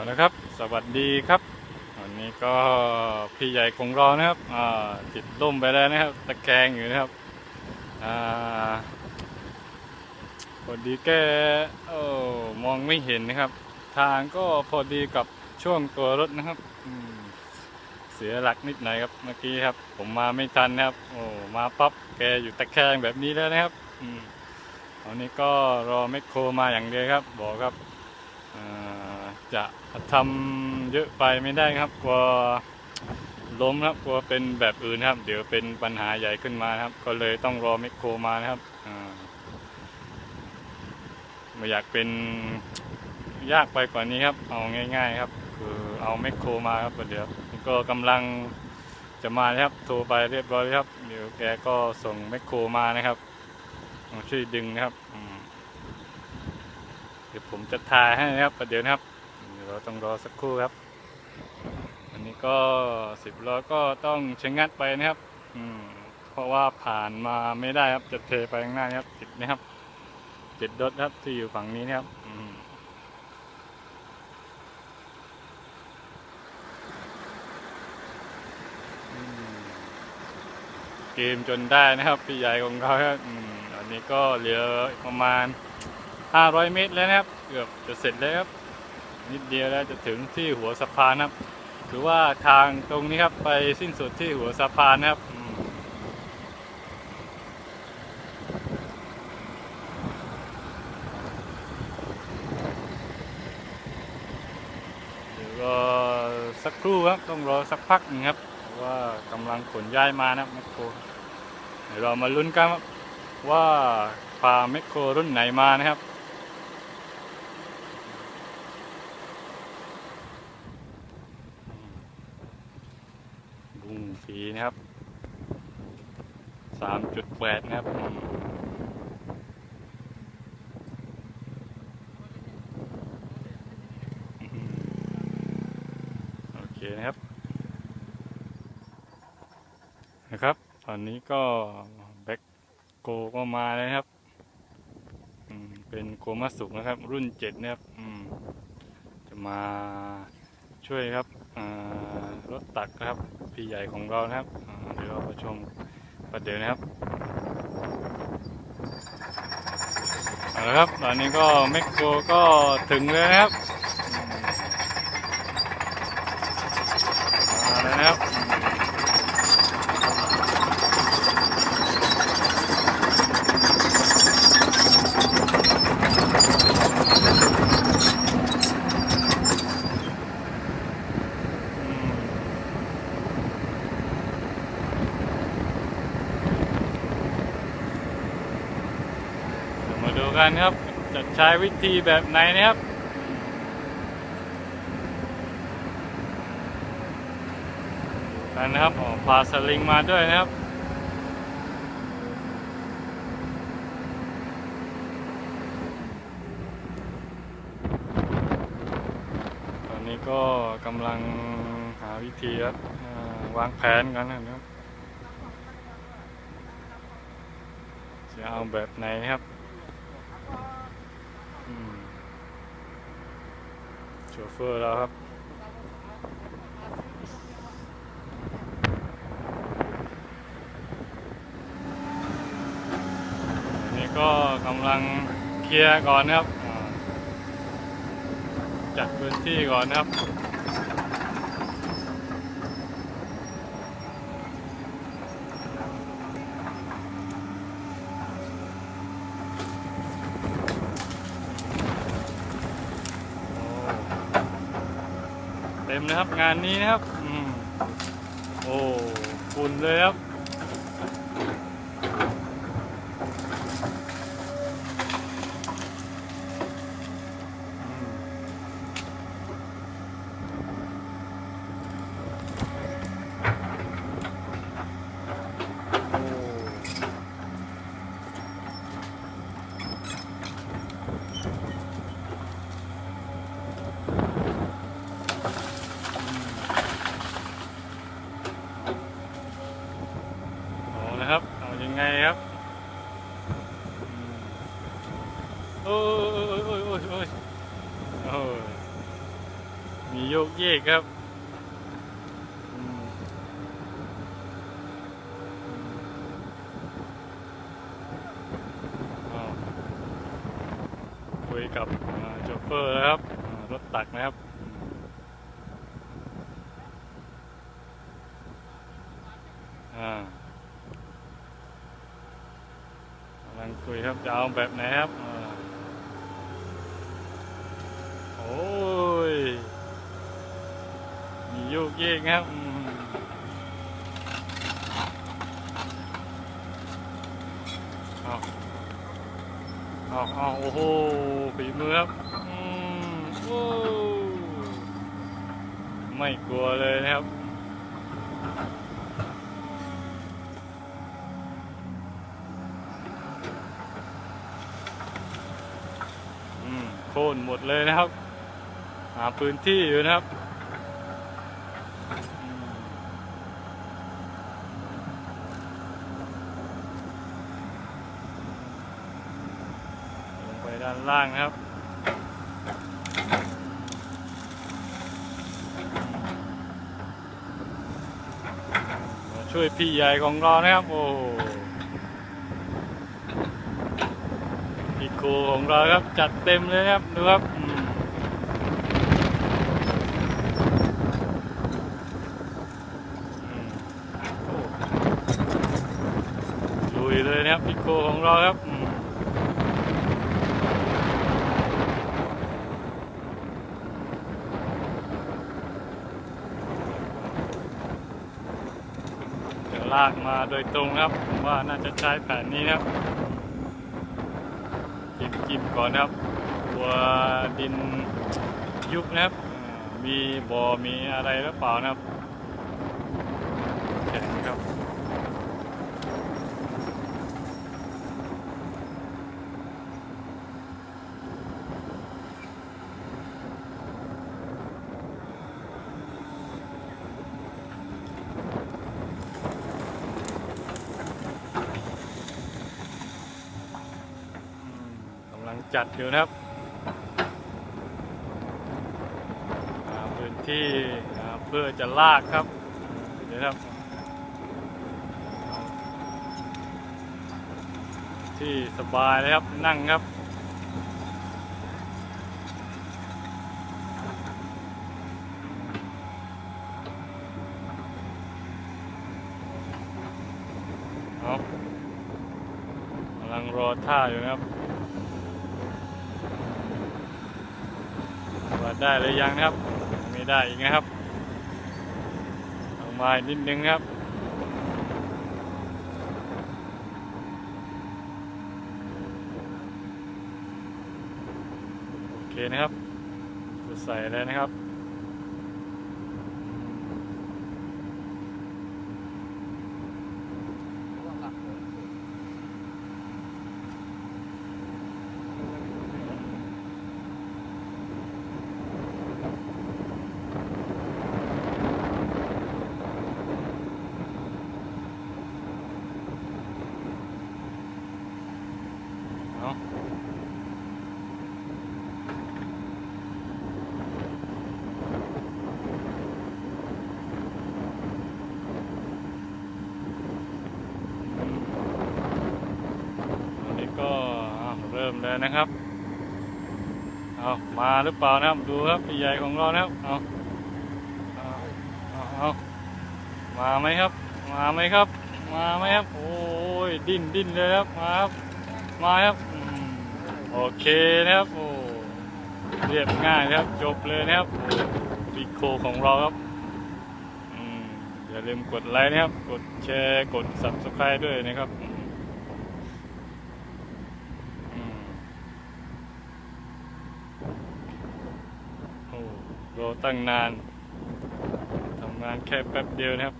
เอาละครับ สวัสดีครับ วันนี้ก็พี่ใหญ่ของเรานะครับติดล่มไปแล้วนะครับ ตะแคงอยู่นะครับอพอดีแกโอ้มองไม่เห็นนะครับ ทางก็พอดีกับช่วงตัวรถนะครับเสียหลักนิดหน่อยครับเมื่อกี้ครับ ผมมาไม่ทันนะครับ โอ้มาปั๊บแกอยู่ตะแคงแบบนี้แล้วนะครับ อืมตอนนี้ก็รอแมคโครมาอย่างเดียวครับ บอกครับ จะทำเยอะไปไม่ได้ครับกลัวล้มครับกลัวเป็นแบบอื่นครับ เดี๋ยวเป็นปัญหาใหญ่ขึ้นมาครับ ก็เลยต้องรอแมคโครมานะครับไม่อยากเป็นยากไปกว่านี้ครับ เอาง่าย ๆ ครับ คือเอาแมคโครมาครับเดี๋ยวก็กำลังจะมาครับโทรไปเรียบร้อยครับเดี๋ยวแกก็ส่งแมคโครมานะครับช่วยดึงนะครับเดี๋ยวผมจะถ่ายให้นะครับประเดี๋ยวนะครับ เราต้องรอสักครู่ครับ อันนี้ก็สิบล้อก็ต้องชะงัดไปนะครับ อืมเพราะว่าผ่านมาไม่ได้ครับจะเทไปข้างหน้านครับติดนะครับติดรถครับที่อยู่ฝั่งนี้นะครับอืมเกมจนได้นะครับพี่ใหญ่ของเราครับอันนี้ก็เหลือประมาณ 500 เมตรแล้วนะครับ เกือบจะเสร็จแล้วครับ นิดเดียวแล้วจะถึงที่หัวสะพานครับถือว่าทางตรงนี้ครับไปสิ้นสุดที่หัวสะพานนะครับอืมเดี๋ยวรอสักครู่ครับต้องรอสักพักนึงครับเพราะว่ากำลังขนย้ายมานะครับแมคโครเดี๋ยวเรามาลุ้นกันว่าพาแมคโครรุ่นไหนมานะครับ บุ้งฝีนะครับสามจุดแปดนะครับ โอเคนะครับ นะครับ ตอนนี้ก็แบ็คโกก็มาแล้วครับ เป็นโคมาสุกนะครับ รุ่นเจ็ดนะครับ จะมาช่วยครับ รถตักนะครับพี่ใหญ่ของเรานะครับเดี๋ยวเราไปชมประเดี๋ยวนะครับเอาละครับตอนนี้ก็แมคโครก็ถึงแล้วนะครับอืมมาแล้วนะครับอืม เดี๋ยวมาดู กันครับ จะใช้วิธีแบบไหนนะครับกันนะครับอ๋อพาสลิงมาด้วยนะครับตอนนี้ก็กำลังหาวิธีครับวางแผนกันนะครับ จะเอาแบบไหนครับอืม โชเฟอร์แล้วครับนี่ก็กำลังเคลียร์ก่อนนะครับ จัดพื้นที่ก่อนนะครับ มนะครับงานนี้นะครับ อืมโอ้ฝุ่นเลยครับอืมโอ้ โยกเยกครับคุยกับโชเฟอร์แล้วครับ รถตักนะครับกำลังคุยครับจะเอาแบบไหนครับโอ้ย โยกเยกครับอืมเอาเอาเอาโอ้โหฝีมือครับอืมโอ้ไม่กลัวเลยนะครับอืมโค่นหมดเลยนะครับ หาพื้นที่อยู่นะครับอืมลงไป ด้านล่างนะครับมาช่วยพี่ใหญ่ของเรานะครับ โอ้พี่ครูของเราครับ จัดเต็มเลยครับ ดูครับอืมอืมโอ้ลุยเลยนะครับพี่โคของเราครับอืมจะ ลากมาโดยตรงครับผมว่าน่าจะใช้แผนนี้นะครับจิบจิบก่อนนะครับตัวดินยุบนะครับ มีบ่อมีอะไรหรือเปล่านะครับแข็งครับอืมกำลัง จัดอยู่นะครับหาพื้นที่เพื่อจะลากครับเดี๋ยวนะครับ ที่สบายเลยครับนั่งครับกำลังรอท่าอยู่นะครับ ว่าได้หรือยังครับ ไม่ได้อีกนะครับเอามาอีกนิดนึงครับโอเคนะครับจะใส่เลยนะครับ มเลยนะครับเอามาหรือเปล่านะครับดูครับใหญ่ของเรานะครับเอาเอาเอามาไหมครับ มาไหมครับ มาไหมครับโอ้ยดิ้นดิ้นเลยครับมาครับมาครับอโอเคนะครับโอ้เรียบง่ายนะครับจบเลยนะครับโอ้ปีโคของเราครับออย่าลืมกดไลค์นะครับ กดแชร์ กด subscribe ด้วยนะครับอืมอืมโอ้รอ ตั้งนานทำงานแค่แป๊บเดียวนะครับ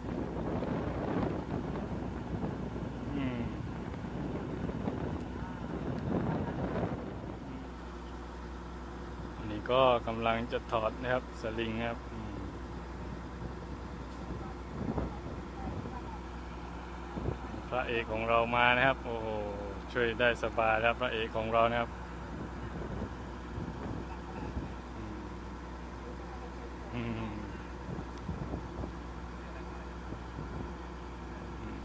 อันนี้ก็กำลังจะถอดนะครับสลิงนะครับพระเอกของเรามานะครับ โอ้โหช่วยได้สบายครับพระเอกของเรานะครับอืมอืม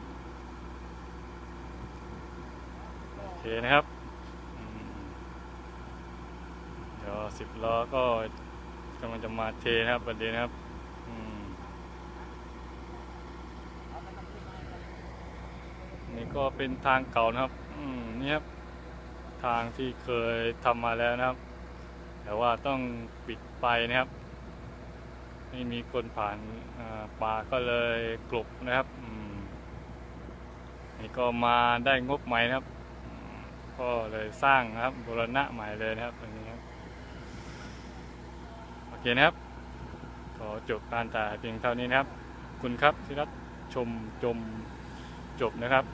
นะครับเดี๋ยวสิบล้อก็กำลังจะมาเทนะครับประเด็นนะครับนี่ก็เป็นทางเก่านะครับ อืมนี่ครับ ทางที่เคยทำมาแล้วนะครับ แต่ว่าต้องปิดไฟนะครับไม่มีคนผ่านป่าก็เลยกลบนะครับนี่ก็มาได้งบใหม่นะครับ ก็เลยสร้างนะครับบูรณะใหม่เลยนะครับตรงนี้ครับโอเคนะครับขอจบการถ่ายเพียงเท่านี้นะครับขอบคุณครับที่รับชมจมจบนะครับ